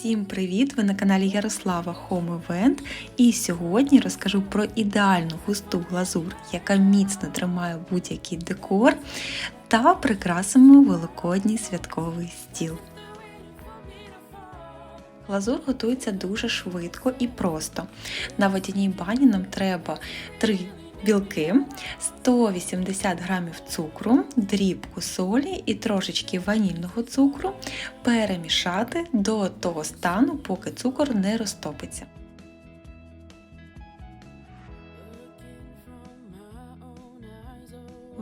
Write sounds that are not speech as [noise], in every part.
Всім привіт! Ви на каналі Ярослава Home Event і сьогодні розкажу про ідеальну густу глазур, яка міцно тримає будь-який декор, та прикрасимо великодній святковий стіл. Глазур готується дуже швидко і просто. На водяній бані нам треба 3 білки, 180 грамів цукру, дрібку солі і трошечки ванільного цукру перемішати до того стану, поки цукор не розтопиться.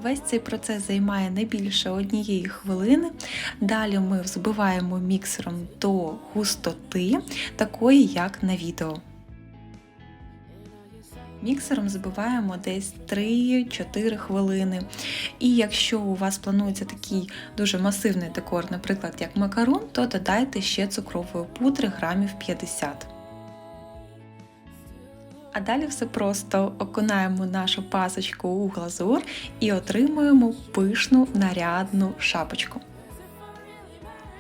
Весь цей процес займає не більше однієї хвилини. Далі ми взбиваємо міксером до густоти, такої як на відео. Міксером збиваємо десь 3-4 хвилини. І якщо у вас планується такий дуже масивний декор, наприклад, як макарон, то додайте ще цукрової пудри грамів 50. А далі все просто окунаємо нашу пасочку у глазур і отримуємо пишну нарядну шапочку.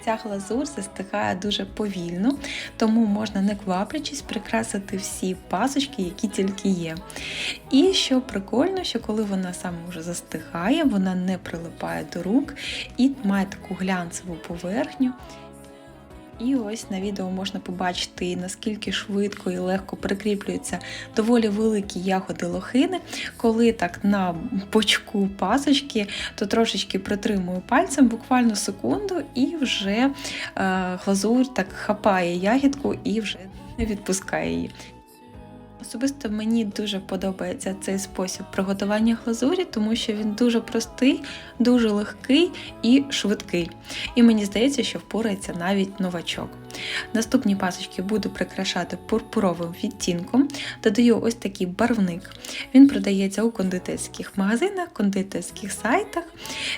Ця глазур застигає дуже повільно, тому можна не кваплячись прикрасити всі пасочки, які тільки є. І що прикольно, що коли вона саме вже застигає, вона не прилипає до рук і має таку глянцеву поверхню. І ось на відео можна побачити, наскільки швидко і легко прикріплюються доволі великі ягоди лохини. Коли так на бочку пасочки, то трошечки притримую пальцем буквально секунду, і вже е, глазур так хапає ягідку і вже не відпускає її. Особисто мені дуже подобається цей спосіб приготування глазурі, тому що він дуже простий, дуже легкий і швидкий. І мені здається, що впорається навіть новачок. Наступні пасочки буду прикрашати пурпуровим відтінком. Додаю ось такий барвник. Він продається у кондитерських магазинах, кондитерських сайтах.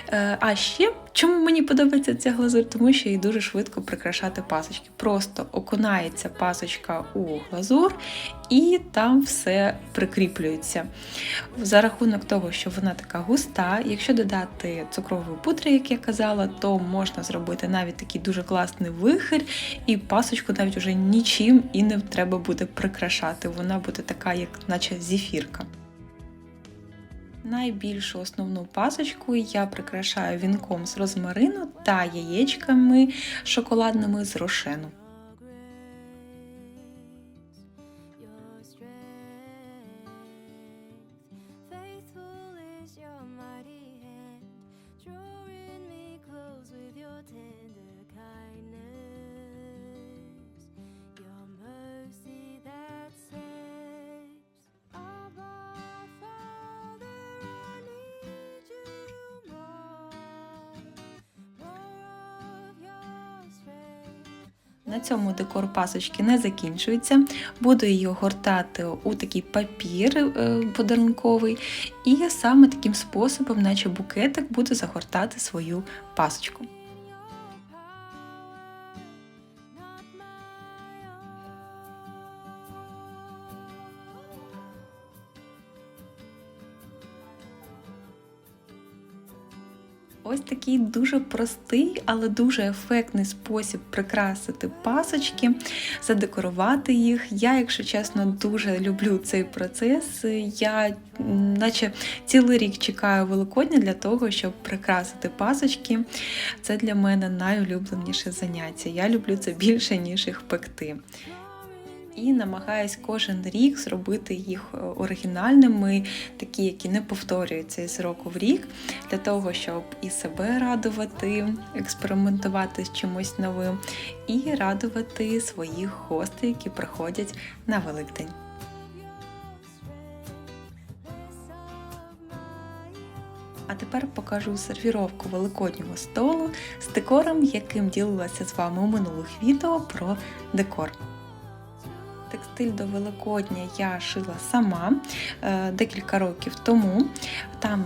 Е, а ще чому мені подобається ця глазур? Тому що її дуже швидко прикрашати пасочки. Просто окунається пасочка у глазур і там все прикріплюється. За рахунок того, що вона така густа, якщо додати цукрової пудри, як я казала, то можна зробити навіть такий дуже класний вихир, і пасочку навіть уже нічим і не треба буде прикрашати. Вона буде така, як наче зефірка. Найбільшу основну пасочку я прикрашаю вінком з розмарину та яєчками шоколадними з рошену. На цьому декор пасочки не закінчується. Буду її огортати у такий папір е, подарунковий, і саме таким способом, наче букетик, буду загортати свою пасочку. Ось такий дуже простий, але дуже ефектний спосіб прикрасити пасочки, задекорувати їх. Я, якщо чесно, дуже люблю цей процес. Я наче цілий рік чекаю Великодня для того, щоб прикрасити пасочки. Це для мене найулюбленіше заняття. Я люблю це більше, ніж їх пекти. І намагаюсь кожен рік зробити їх е, оригінальними, такі, які не повторюються із року в рік, для того, щоб і себе радувати, експериментувати з чимось новим, і радувати своїх гостей, які приходять на Великдень. А тепер покажу сервіровку великоднього столу з декором, яким ділилася з вами у минулих відео про декор. Текстиль до Великодня я шила сама е, декілька років тому. Там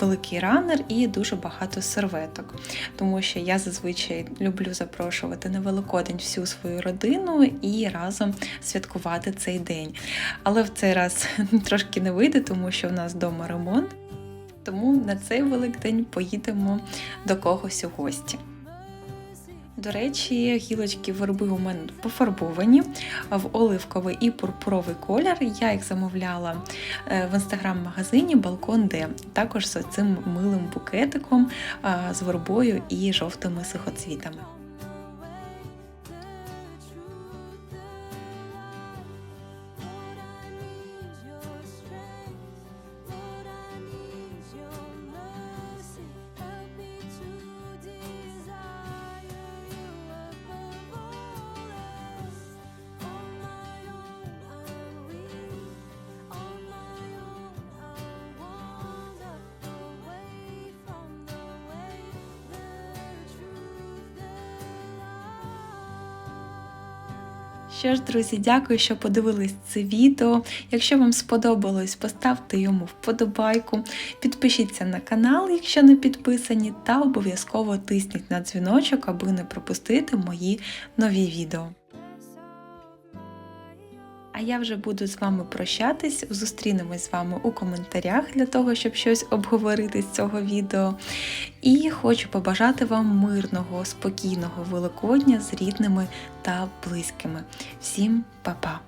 великий ранер і дуже багато серветок, тому що я зазвичай люблю запрошувати на Великодень всю свою родину і разом святкувати цей день. Але в цей раз [laughs] трошки не вийде, тому що в нас вдома ремонт. Тому на цей Великдень поїдемо до когось у гості. До речі, гілочки верби у мене пофарбовані в оливковий і пурпуровий колір. Я їх замовляла е, в інстаграм-магазині Балкон Де, також з цим милим букетиком з вербою і жовтими сухоцвітами. Що ж, друзі, дякую, що подивились це відео. Якщо вам сподобалось, поставте йому вподобайку, підпишіться на канал, якщо не підписані, та обов'язково тисніть на дзвіночок, аби не пропустити мої нові відео. А я вже буду з вами прощатись. Зустрінемось з вами у коментарях для того, щоб щось обговорити з цього відео. І хочу побажати вам мирного, спокійного Великодня з рідними та близькими. Всім па-па!